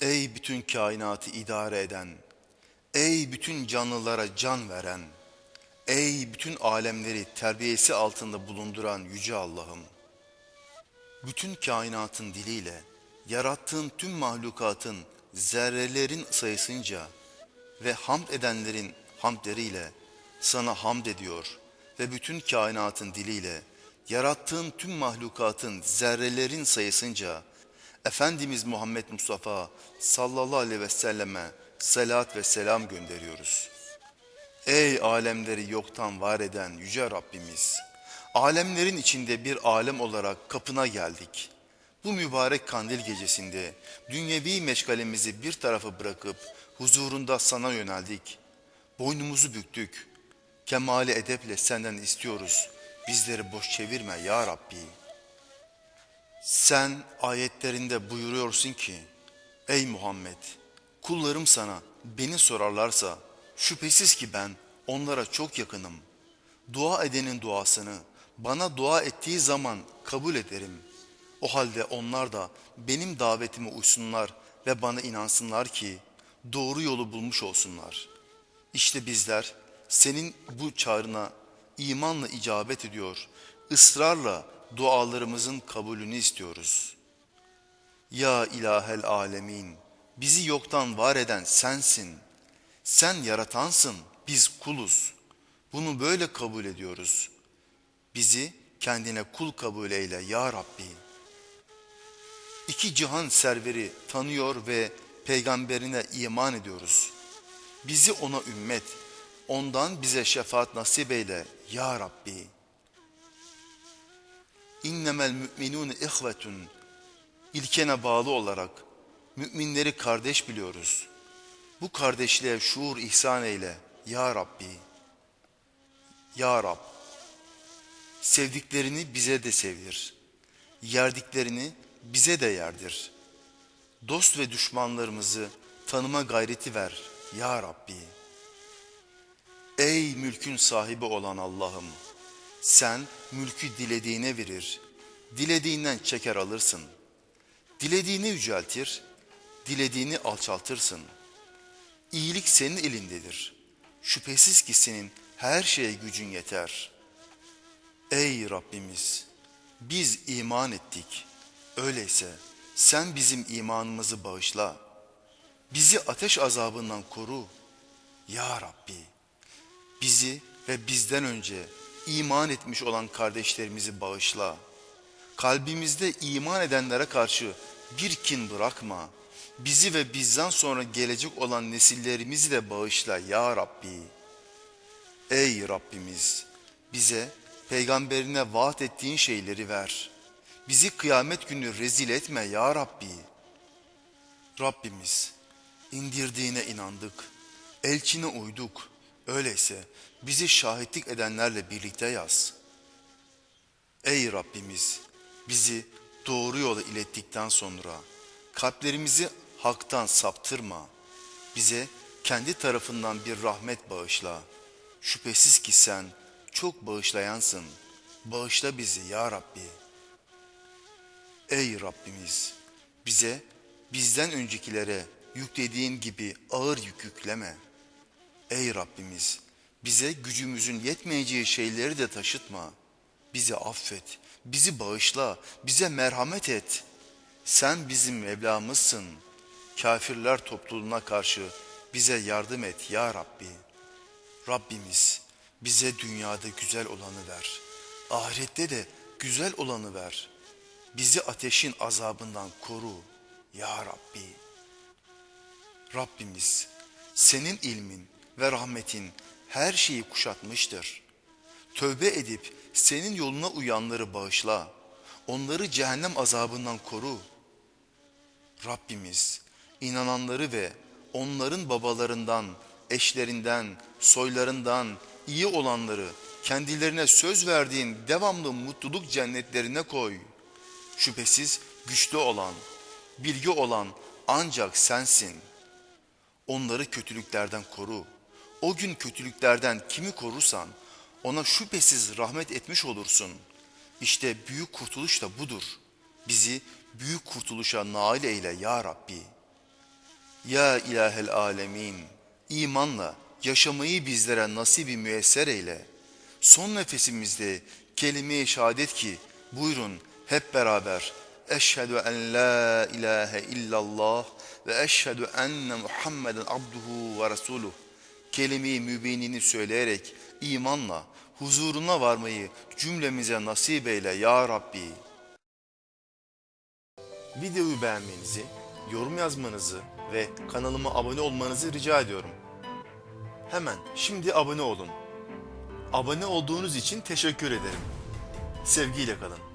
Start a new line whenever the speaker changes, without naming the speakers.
Ey bütün kainatı idare eden, ey bütün canlılara can veren, ey bütün alemleri terbiyesi altında bulunduran yüce Allah'ım. Bütün kainatın diliyle, yarattığın tüm mahlukatın zerrelerin sayısınca ve hamd edenlerin hamdleriyle sana hamd ediyor ve bütün kainatın diliyle, yarattığın tüm mahlukatın zerrelerin sayısınca Efendimiz Muhammed Mustafa sallallahu aleyhi ve selleme salat ve selam gönderiyoruz. Ey alemleri yoktan var eden yüce Rabbimiz! Alemlerin içinde bir alem olarak kapına geldik. Bu mübarek kandil gecesinde dünyevi meşgalemizi bir tarafa bırakıp huzurunda sana yöneldik. Boynumuzu büktük. Kemali edeple senden istiyoruz. Bizleri boş çevirme ya Rabbi. Sen ayetlerinde buyuruyorsun ki, Ey Muhammed, kullarım sana beni sorarlarsa, şüphesiz ki ben onlara çok yakınım. Dua edenin duasını bana dua ettiği zaman kabul ederim. O halde onlar da benim davetime uysunlar ve bana inansınlar ki doğru yolu bulmuş olsunlar. İşte bizler senin bu çağrına imanla icabet ediyor, ısrarla dualarımızın kabulünü istiyoruz. Ya ilahel alemin, bizi yoktan var eden sensin. Sen yaratansın, biz kuluz. Bunu böyle kabul ediyoruz. Bizi kendine kul kabul eyle ya Rabbi. İki cihan serveri tanıyor ve peygamberine iman ediyoruz. Bizi ona ümmet, ondan bize şefaat nasip eyle ya Rabbi. İnnemel müminun ihvetun ilkene bağlı olarak müminleri kardeş biliyoruz. Bu kardeşliğe şuur ihsan eyle ya Rabbi. Ya Rab, sevdiklerini bize de sevdir. Yerdiklerini bize de yerdir. Dost ve düşmanlarımızı tanıma gayreti ver ya Rabbi. Ey mülkün sahibi olan Allah'ım, sen mülkü dilediğine verir, dilediğinden çeker alırsın. Dilediğini yüceltir, dilediğini alçaltırsın. İyilik senin elindedir. Şüphesiz ki senin her şeye gücün yeter. Ey Rabbimiz! Biz iman ettik. Öyleyse sen bizim imanımızı bağışla. Bizi ateş azabından koru. Ya Rabbi! Bizi ve bizden önce iman etmiş olan kardeşlerimizi bağışla. Kalbimizde iman edenlere karşı bir kin bırakma. Bizi ve bizden sonra gelecek olan nesillerimizi de bağışla ya Rabbi. Ey Rabbimiz bize peygamberine vaat ettiğin şeyleri ver. Bizi kıyamet günü rezil etme ya Rabbi. Rabbimiz indirdiğine inandık. Elçine uyduk. Öyleyse bizi şahitlik edenlerle birlikte yaz. Ey Rabbimiz bizi doğru yola ilettikten sonra kalplerimizi haktan saptırma. Bize kendi tarafından bir rahmet bağışla. Şüphesiz ki sen çok bağışlayansın. Bağışla bizi ya Rabbi. Ey Rabbimiz bize bizden öncekilere yüklediğin gibi ağır yük yükleme. Ey Rabbimiz bize gücümüzün yetmeyeceği şeyleri de taşıtma. Bizi affet, bizi bağışla, bize merhamet et. Sen bizim Mevlamızsın. Kafirler topluluğuna karşı bize yardım et ya Rabbi. Rabbimiz bize dünyada güzel olanı ver. Ahirette de güzel olanı ver. Bizi ateşin azabından koru ya Rabbi. Rabbimiz senin ilmin ve rahmetin her şeyi kuşatmıştır. Tövbe edip senin yoluna uyanları bağışla. Onları cehennem azabından koru. Rabbimiz inananları ve onların babalarından, eşlerinden, soylarından iyi olanları kendilerine söz verdiğin devamlı mutluluk cennetlerine koy. Şüphesiz güçlü olan, bilgi olan ancak sensin. Onları kötülüklerden koru. O gün kötülüklerden kimi korursan ona şüphesiz rahmet etmiş olursun. İşte büyük kurtuluş da budur. Bizi büyük kurtuluşa nail eyle ya Rabbi. Ya ilahel alemin, imanla yaşamayı bizlere nasibi müyesser eyle. Son nefesimizde kelime-i şehadet ki buyurun hep beraber Eşhedü en la ilahe illallah ve eşhedü enne Muhammeden abduhu ve resuluh. Kelime-i mübinini söyleyerek imanla huzuruna varmayı cümlemize nasip eyle ya Rabbi. Videoyu beğenmenizi, yorum yazmanızı ve kanalıma abone olmanızı rica ediyorum. Hemen şimdi abone olun. Abone olduğunuz için teşekkür ederim. Sevgiyle kalın.